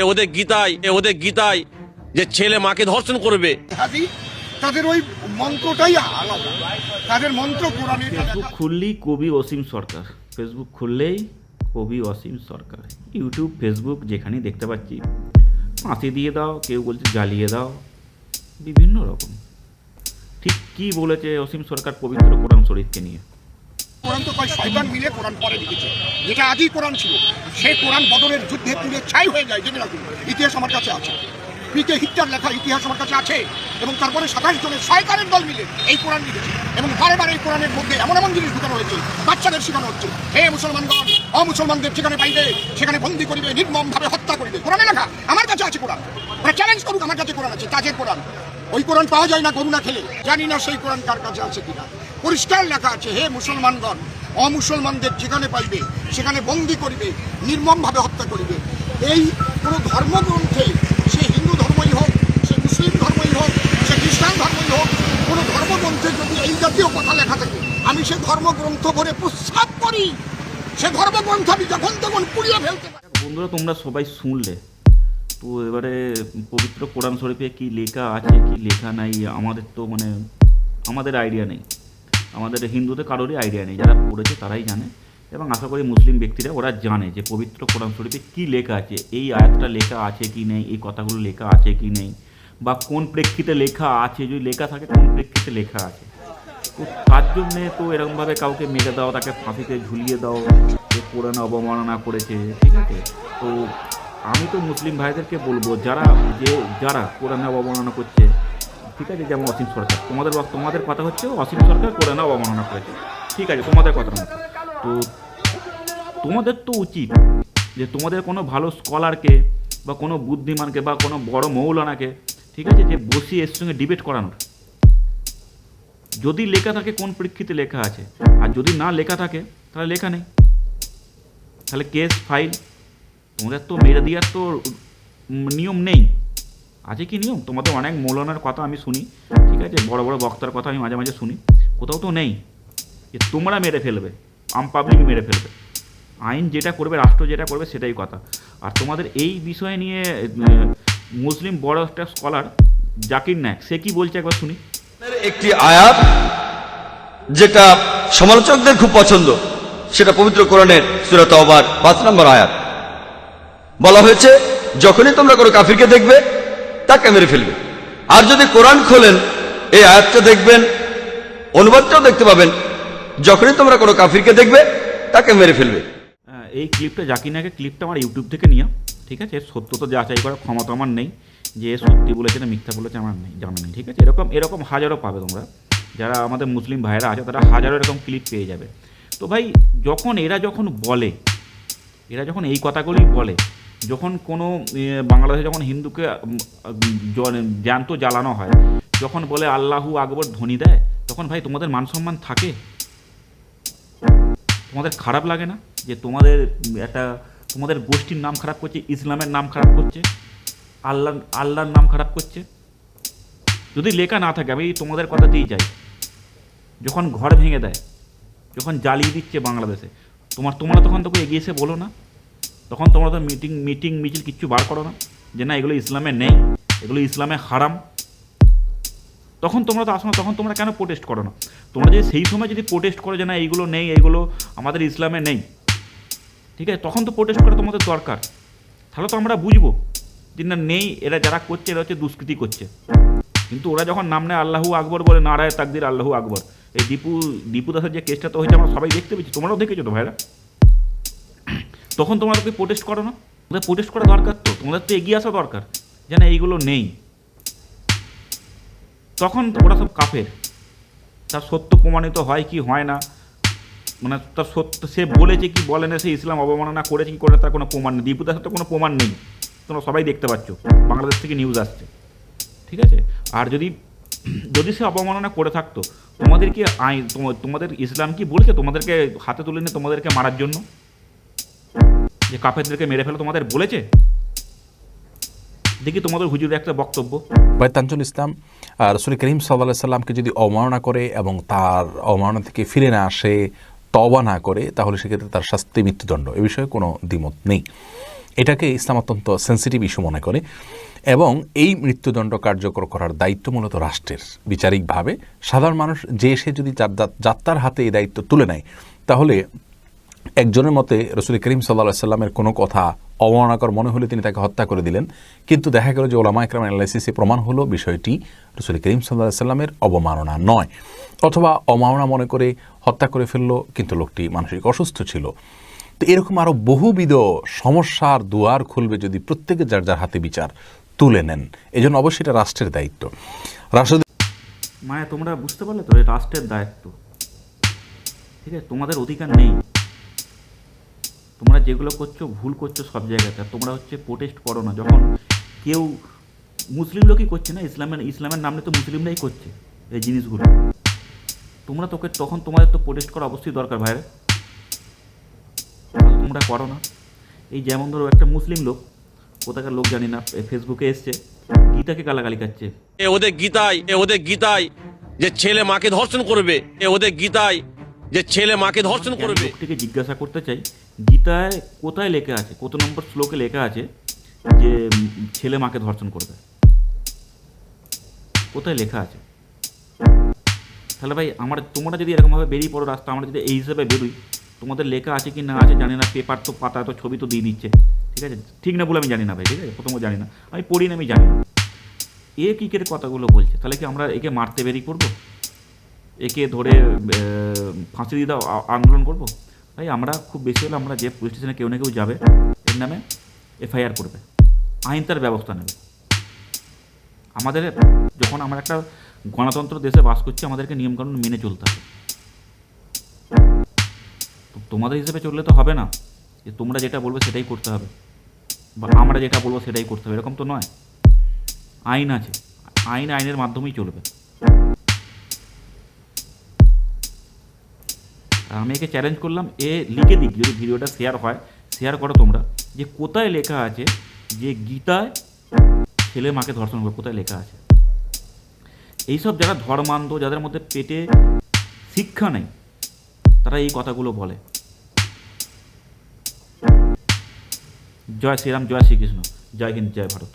এ ওদের গীতায় এ ওদের গীতায় যে ছেলে মাকে ধর্ষণ করবে। তাদের ওই মন্ত্রটাই আলাদা। তাদের মন্ত্র কোরআনে ফেসবুক খুললেই কবি অসীম সরকার। ফেসবুক খুললেই কবি অসীম সরকার। ইউটিউব ফেসবুক যেখানেই দেখতে পাচ্ছি ফাঁসি দিয়ে দাও কেউ বলছে জ্বালিয়ে দাও বিভিন্ন রকম। ঠিক কি বলেছে অসীম সরকার পবিত্র কোরআন শরীফকে নিয়ে? কোরআন তো কয় শয়তান মিলে কোরআন পরে লিখেছে। যেটা আদি কোরআন ছিল, সেই কোরআন বদরের যুদ্ধে পুড়ে ছাই হয়ে যায়, জেনে রাখুন, ইতিহাস আমার কাছে আছে। পিকে হিটলার লেখা ইতিহাস আমার কাছে আছে, এবং তারপরে সাতাশ জনের শয়তানের দল মিলে এই কোরআন লিখেছে, এবং বারে বারে এই কোরআনের মধ্যে এমন এমন জিনিস ঢুকানো হয়েছে, বাচ্চাদের শেখানো হচ্ছে। হে মুসলমানগণ, অমুসলমানদের যেখানে পাইবে, সেখানে বন্দি করিবে নির্মম ভাবে হত্যা করিবে। কোরআনে লেখা, আমার কাছে আছে কোরআন। ওরা চ্যালেঞ্জ করুক, আমার কাছে কোরআন আছে, তাজের কোরআন। ওই কোরআন পাওয়া যায় না গরু না খেলে, জানি না সেই কোরআন কার কাছে আছে কিনা। পরিষ্কার লেখা আছে, হে মুসলমানগণ, অমুসলমানদের যেখানে পাইবে, সেখানে বন্দি করিবে, নির্মমভাবে হত্যা করিবে। এই কোনো ধর্মগ্রন্থে সে হিন্দু ধর্মই হোক, সে মুসলিম ধর্মই হোক, সে খ্রিস্টান ধর্মই হোক কোনো ধর্মগ্রন্থে যদি এই জাতীয় কথা লেখা থাকে, আমি সে ধর্মগ্রন্থ ভরে প্রস্তাব করি। সে ধর্মগ্রন্থ আমি যখন তখন পুড়িয়ে ফেলতে পারি। বন্ধুরা, তোমরা সবাই শুনলে। তো এবারে পবিত্র কোরআন শরীফে কি লেখা আছে, কি লেখা নাই, আমাদের তো মানে আমাদের আইডিয়া নেই। আমাদের হিন্দুদের কারোরই আইডিয়া নেই, যারা পড়েছে তারাই জানে। এবং আশা করি মুসলিম ব্যক্তিরা ওরা জানে যে পবিত্র কোরআন শরীফে কী লেখা আছে, এই আয়াতটা লেখা আছে কি নেই, এই কথাগুলো লেখা আছে কি নেই, বা কোন প্রেক্ষিতে লেখা আছে, যদি লেখা থাকে কোন প্রেক্ষিতে লেখা আছে। তো তার জন্যে তো এরকমভাবে কাউকে মেরে দাও, তাকে ফাঁসিতে ঝুলিয়ে দাও যে কোরআন অবমাননা করেছে, ঠিক আছে? তো আমি তো মুসলিম ভাইদেরকে বলব, যারা যে, যারা কোরআনে অবমাননা করছে ঠিক আছে, যেমন অসীম সরকার। তোমাদের তোমাদের কথা হচ্ছে অসীম সরকার কোরআনে অবমাননা করেছে। ঠিক আছে, তোমাদের কথা মতো। তো তোমাদের তো উচিত যে তোমাদের কোনো ভালো স্কলারকে বা কোনো বুদ্ধিমানকে বা কোনো বড় মৌলানাকে, ঠিক আছে, যে বসিয়ে এর সঙ্গে ডিবেট করানোর। যদি লেখা থাকে, কোন প্রেক্ষিতে লেখা আছে? আর যদি না লেখা থাকে, তাহলে লেখা নেই। তাহলে কেস ফাইল তোমাদের তো মেরে দেওয়ার তো নিয়ম নেই। আছে কি নিয়ম? তোমাদের অনেক মৌলানার কথা আমি শুনি, ঠিক আছে? বড় বড় বক্তার কথা আমি মাঝে মাঝে শুনি। কোথাও তো নেই যে তোমরা মেরে ফেলবে, আম পাবলিক মেরে ফেলবে। আইন যেটা করবে, রাষ্ট্র যেটা করবে, সেটাই কথা। আর তোমাদের এই বিষয় নিয়ে মুসলিম বড় একটা স্কলার, জাকির নায়ক, সে কি বলছে একবার শুনি। একটি আয়াত যেটা সমালোচকদের খুব পছন্দ, সেটা পবিত্র কোরআনের সুরাত অবার পাঁচ নম্বর আয়াত। বলা হয়েছে, যখনই তোমরা কোনো কাফিরকে দেখবে তাকে মেরে ফেলবে। আর যদি কোরআন খোলেন এই আয়াতটা দেখবেন অনুবাদটাও দেখতে পাবেন যখনই তোমরা কোনো কাফিরকে দেখবে তাকে মেরে ফেলবে। হ্যাঁ, এই ক্লিপটা জাকির নায়কের ক্লিপটা আমার ইউটিউব থেকে নিয়ে ঠিক আছে? সত্য তো যাচাই করার ক্ষমতা আমার নেই যে সত্যি বলেছে না মিথ্যা বলেছে আমার নেই জানা নেই ঠিক আছে? এরকম এরকম হাজারো পাবে তোমরা। যারা আমাদের মুসলিম ভাইরা আছে তারা হাজারো এরকম ক্লিপ পেয়ে যাবে। তো ভাই যখন এরা যখন বলে এরা যখন এই কথাগুলি বলে যখন কোনো বাংলাদেশে যখন হিন্দুকে জ্যান্ত জ্বালানো হয়, যখন বলে আল্লাহু আকবর ধ্বনি দেয়, তখন ভাই তোমাদের মান সম্মান থাকে? তোমাদের খারাপ লাগে না যে তোমাদের, একটা, তোমাদের গোষ্ঠীর নাম খারাপ করছে, ইসলামের নাম খারাপ করছে আল্লাহ আল্লাহর নাম খারাপ করছে? যদি লেখা না থাকে, আমি তোমাদের কথাতেই যাই। যখন ঘর ভেঙে দেয়, যখন জ্বালিয়ে দিচ্ছে বাংলাদেশে, তোমার, তোমরা তখন তোকে এগিয়ে এসে বলো না? তখন তোমরা তো মিটিং মিটিং মিছিল কিচ্ছু বার করো না। যে না, এগুলো ইসলামে নেই, এগুলো ইসলামে হারাম। তখন তোমরা তো আসো না, তখন তোমরা কেন প্রোটেস্ট করো না? তোমরা যদি সেই সময় যদি প্রোটেস্ট করো যে না, এইগুলো নেই, এইগুলো আমাদের ইসলামে নেই, ঠিক আছে? তখন তো প্রোটেস্ট করা তোমাদের দরকার। তাহলে তো আমরা বুঝব যে না, নেই, এরা যারা করছে, এরা হচ্ছে দুষ্কৃতি করছে। কিন্তু ওরা যখন নাম নেয় আল্লাহু আকবর বলে, নারায় তাকদির আল্লাহু আকবর। এই দীপু দীপু দাসের যে কেসটা তো হয়েছে, আমরা সবাই দেখতে পেয়েছি। তোমরাও দেখেছ তো ভাইরা? তখন তোমরা তোকে প্রোটেস্ট করো না? তোমাদের প্রোটেস্ট করা দরকার তো? তোমাদের তো এগিয়ে আসা দরকার যে না এইগুলো নেই। তখন ওরা সব কাফের। তার সত্য প্রমাণিত হয় কি হয় না? মানে তার সত্য, সে বলেছে কি, বলে না, সে ইসলাম অবমাননা করেছে কি করে, তার কোনো প্রমাণ নেই। দীপু দাসের তো কোনো প্রমাণ নেই। তোমরা সবাই দেখতে পাচ্ছ, বাংলাদেশ থেকে নিউজ আসছে। ঠিক আছে? আর যদি যদি সে অবমাননা করে থাকতো তোমাদের কি আইন, তোমা- তোমাদের ইসলাম কি বলছে? তোমাদেরকে হাতে তুলে নিয়ে তোমাদেরকে মারার জন্য? যে কাফেরদেরকে মেরে ফেলে তোমাদের বলেছে? দেখি তোমাদের হুজুরের একটা বক্তব্য। বৈতাঞ্চল ইসলাম রসুল করিম সাল্লাহ সাল্লামকে যদি অবমাননা করে এবং তার অবমাননা থেকে ফিরে না আসে তবা না করে, তাহলে সেক্ষেত্রে তার শাস্তি মৃত্যুদণ্ড। এ বিষয়ে কোনো দ্বিমত নেই। এটাকে ইসলাম অত্যন্ত সেন্সিটিভ ইস্যু মনে করে এবং এই মৃত্যুদণ্ড কার্যকর করার দায়িত্ব মূলত রাষ্ট্রের। বিচারিকভাবে সাধারণ মানুষ যে এসে যদি যাত্রার হাতে এই দায়িত্ব তুলে নেয়, তাহলে একজনের মতে রসুল করিম সাল্লা সাল্লামের কোনো কথা অবমাননাকর মনে হলে তিনি তাকে হত্যা করে দিলেন। কিন্তু দেখা গেল যে ওলামা ইকরাম অ্যানালাইসিসে প্রমাণ হলো বিষয়টি রসুল করিম সাল্লাহ সাল্লামের অবমাননা নয়। অথবা অবমাননা মনে করে হত্যা করে ফেলল, কিন্তু লোকটি মানসিক অসুস্থ ছিল। তো এরকম আরও বহুবিধ সমস্যার দুয়ার খুলবে যদি প্রত্যেকে যার যার হাতে বিচার তুলে নেন। এই জন্য অবশ্যই এটা রাষ্ট্রের দায়িত্ব। রাষ্ট্র মায়া, তোমরা বুঝতে পারলে তো রাষ্ট্রের দায়িত্ব। ঠিক আছে, তোমাদের অধিকার নেই। তোমরা যেগুলো করছ, ভুল করছ সব জায়গাতে। আর তোমরা হচ্ছে প্রোটেস্ট করো না। যখন কেউ মুসলিম লোকই করছে না, ইসলামের ইসলামের নামে তো মুসলিমরাই করছে এই জিনিসগুলো। তোমরা তোকে, তখন তোমাদের তো প্রোটেস্ট করা অবশ্যই দরকার ভাইরা। তোমরা করো না। এই যেমন ধরো একটা মুসলিম লোক, কোথাকার লোক জানি না ফেসবুকে এসছে, গীতাকে গালাগালি খাচ্ছে। এ ওদের গীতায়, এ ওদের গীতায় যে ছেলে মাকে ধর্ষণ করবে, এ ওদের গীতায় যে ছেলে মাকে ধর্ষণ করবে। লোকটিকে জিজ্ঞাসা করতে চাই গীতায় কোথায় লেখা আছে কত নম্বর শ্লোকে লেখা আছে যে ছেলে মাকে ধর্ষণ করবে? কোথায় লেখা আছে? তাহলে ভাই আমরা তোমরা যদি এরকমভাবে বেরিয়ে পড়ো রাস্তা আমরা যদি এই হিসেবে বেরোই তোমাদের লেখা আছে কি না আছে জানি না পেপার তো পাতা তো ছবি তো দিয়ে দিচ্ছে। ঠিক আছে? ঠিক না বলে আমি জানি না ভাই ঠিক আছে? প্রথমে জানি না। আমি পড়ি না আমি জানি না। এ কী কথাগুলো বলছে? তাহলে কি আমরা একে মারতে বেরিয়ে পড়ব? একে ধরে ফাঁসি দিয়ে আন্দোলন করব। ভাই, আমরা খুব বেশি হলে আমরা যে পুলিশ স্টেশনে কেউ না কেউ যাবে, এর নামে এফআইআর করবে। আইন তার ব্যবস্থা নেবে। আমাদের, যখন আমরা একটা গণতন্ত্র দেশে বাস করছি, আমাদেরকে নিয়মকানুন মেনে চলতে হবে। তোমাদের হিসেবে চললে তো হবে না। যে তোমরা যেটা বলবে সেটাই করতে হবে। বা আমরা যেটা বলব সেটাই করতে হবে, এরকম তো নয়। আইন আছে। আইন আইনের মাধ্যমেই চলবে। আমি একে চ্যালেঞ্জ করলাম, এ লিখে দিক, যদি ভিডিওটা শেয়ার হয় শেয়ার করো তোমরা, যে কোথায় লেখা আছে যে গীতায় ছেলে মাকে ধর্ষণ করবে কোথায় লেখা আছে? এইসব যারা ধর্মান্ধ, যাদের মধ্যে পেটে শিক্ষা নেই, তারা এই কথাগুলো বলে। জয় শ্রীরাম, জয় শ্রীকৃষ্ণ, জয় হিন্দ, জয় ভারত।